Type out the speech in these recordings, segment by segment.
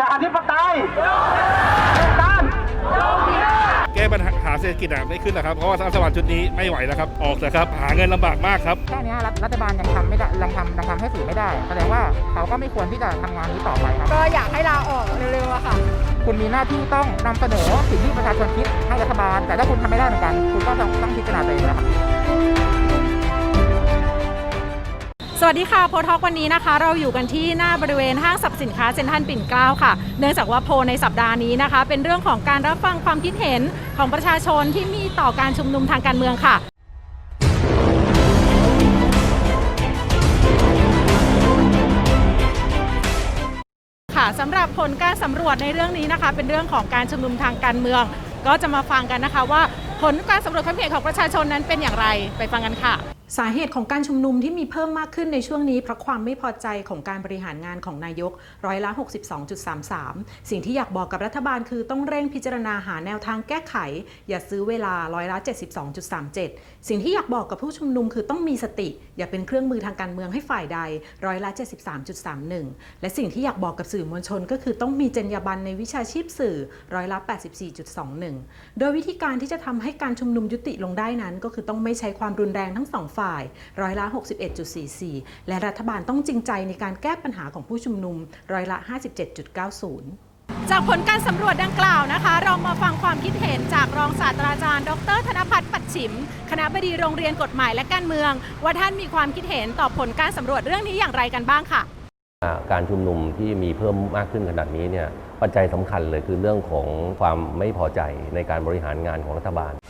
ประชาธิปไตยต้านแก้ปัญหาเศรษฐกิจอะไม่ขึ้นนะครับ เพราะว่ารัฐบาลชุดนี้ไม่ไหวแล้วครับ ออกเถอะครับ หาเงินลำบากมากครับ แค่เนี้ยรัฐรัฐบาลยังทำไม่ได้ยังทำยังทำให้สื่อไม่ได้ แสดงว่าเขาก็ไม่ควรที่จะทำงานนี้ต่อไปครับ ก็อยากให้ลาออกเร็วๆอะค่ะ คุณมีหน้าที่ต้องนำเสนอสิ่งที่ประชาชนคิดให้รัฐบาล แต่ถ้าคุณทำไม่ได้เหมือนกัน คุณก็ต้องต้องพิจารณาตัวเอง วัสวัสดีค่ะโพทอกวันนี้นะคะ เราอยู่กันที่หน้าบริเวณห้างสรรพสินค้าเซ็นทรัลปิ่นเกล้าค่ะ เนื่องจากว่าโพในสัปดาห์นี้นะคะ เป็นเรื่องของการรับฟังความคิดเห็นของประชาชนที่มีต่อการชุมนุมทางการเมืองค่ะค่ะสำหรับผลการสำรวจในเรื่องนี้นะคะ เป็นเรื่องของการชุมนุมทางการเมือง ก็จะมาฟังกันนะคะว่าผลการสำรวจความเห็นของประชาชนนั้นเป็นอย่างไรไปฟังกันค่ะ สาเหตุของการชุมนุมที่มีเพิ่มมากขึ้นในช่วงนี้เพราะความไม่พอใจของการบริหารงานของนายกร้อยละ 62.33 สิ่งที่อยากบอกกับรัฐบาลคือต้องเร่งพิจารณาหาแนวทางแก้ไข อย่าซื้อเวลาร้อยละ 72.37 สิ่งที่อยากบอกกับผู้ชุมนุมคือต้องมีสติ อย่าเป็นเครื่องมือทางการเมืองให้ฝ่ายใดร้อยละ 73.31 และสิ่งที่อยากบอกกับสื่อมวลชน ก็คือต้องมีจรรยาบรรณในวิชาชีพสื่อร้อยละ 84.21 โดยวิธีการที่จะทำให้การชุมนุมยุติลงได้นั้น ก็คือต้องไม่ใช้ความรุนแรงทั้งสองฝ่ายร้อยละ 61.44 และรัฐบาลต้องจริงใจในการแก้ปัญหาของผู้ชุมนุมร้อยละ 57.90จากผลการสำรวจดังกล่าวนะคะ เรามาฟังความคิดเห็นจากรองศาสตราจารย์ ดร ธนพัฒน์ปัดฉิม คณะบดีโรงเรียนกฎหมายและการเมือง ว่าท่านมีความคิดเห็นต่อผลการสำรวจเรื่องนี้อย่างไรกันบ้างค่ะอ่าการชุมนุมที่มีเพิ่มมากขึ้นขนาดนี้เนี่ยปัจจัยสำคัญเลยคือเรื่องของความไม่พอใจในการบริหารงานของรัฐบาลเพ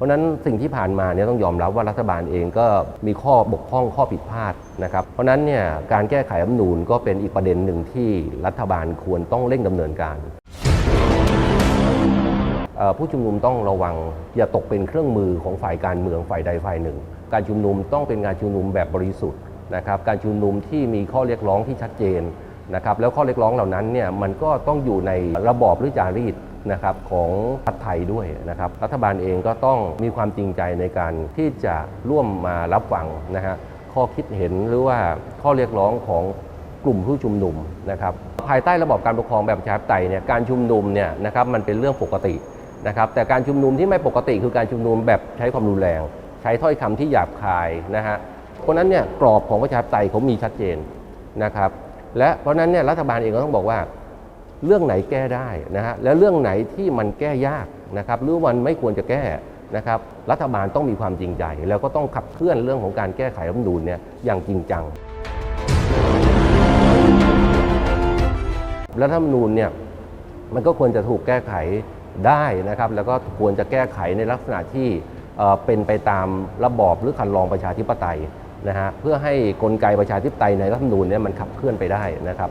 ราะนั้นสิ่งที่ผ่านมาเนี่ยต้องยอมรับว่ารัฐบาลเองก็มีข้อบกพร่องข้อผิดพลาดนะครับ เพราะนั้นเนี่ยการแก้ไขรัฐมนูญก็เป็นอีกประเด็นหนึ่งที่รัฐบาลควรต้องเร่งดำเนินการผู้ชุมนุมต้องระวังอย่าตกเป็นเครื่องมือของฝ่ายการเมืองฝ่ายใดฝ่ายหนึ่ง การชุมนุมต้องเป็นการชุมนุมแบบบริสุทธิ์นะครับ การชุมนุมที่มีข้อเรียกร้องที่ชัดเจนนะครับ แล้วข้อเรียกร้องเหล่านั้นเนี่ยมันก็ต้องอยู่ในระบอบหรือจารีต นะครับของรัฐไทยด้วยนะครับรัฐบาลเองก็ต้องมีความจริงใจในการที่จะร่วมมารับฟังนะฮะข้อคิดเห็นหรือว่าข้อเรียกร้องของกลุ่มผู้ชุมนุมนะครับภายใต้ระบอบการปกครองแบบประชาธิปไตยเนี่ยการชุมนุมเนี่ยนะครับมันเป็นเรื่องปกตินะครับแต่การชุมนุมที่ไม่ปกติคือการชุมนุมแบบใช้ความรุนแรง ใช้ถ้อยคำที่หยาบคายนะฮะเพราะนั้นเนี่ยกรอบของประชาธิปไตยเขามีชัดเจนนะครับและเพราะนั้นเนี่ยรัฐบาลเองก็ต้องบอกว่า เรื่องไหนแก้ได้นะฮะและเรื่องไหนที่มันแก้ยากนะครับหรือมันไม่ควรจะแก้นะครับรัฐบาลต้องมีความจริงใจ แล้วก็ต้องขับเคลื่อนเรื่องของการแก้ไขรัฐธรรมนูญเนี่ยอย่างจริงจังรัฐธรรมนูญเนี่ยมันก็ควรจะถูกแก้ไขได้นะครับ แล้วก็ควรจะแก้ไขในลักษณะที่เอ่อเป็นไปตามระบอบหรือคันลองประชาธิปไตยนะฮะเพื่อให้กลไกประชาธิปไตยในรัฐธรรมนูญเนี่ยมันขับเคลื่อนไปได้นะครับ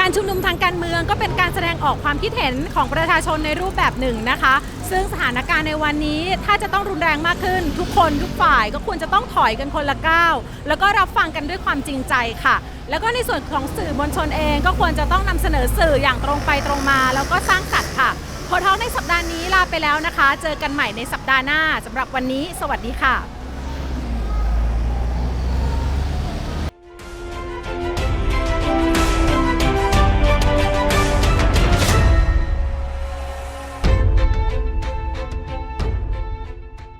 การชุมนุมทางการเมืองก็เป็นการแสดงออกความคิดเห็นของประชาชนในรูปแบบหนึ่งนะคะ ซึ่งสถานการณ์ในวันนี้ถ้าจะต้องรุนแรงมากขึ้น ทุกคนทุกฝ่ายก็ควรจะต้องถอยกันคนละก้าวแล้วก็รับฟังกันด้วยความจริงใจค่ะ แล้วก็ในส่วนของสื่อมวลชนเองก็ควรจะต้องนำเสนอสื่ออย่างตรงไปตรงมา แล้วก็สร้างสรรค์ค่ะโพทอกในสัปดาห์นี้ลาไปแล้วนะคะ เจอกันใหม่ในสัปดาห์หน้าสำหรับวันนี้ สวัสดีค่ะ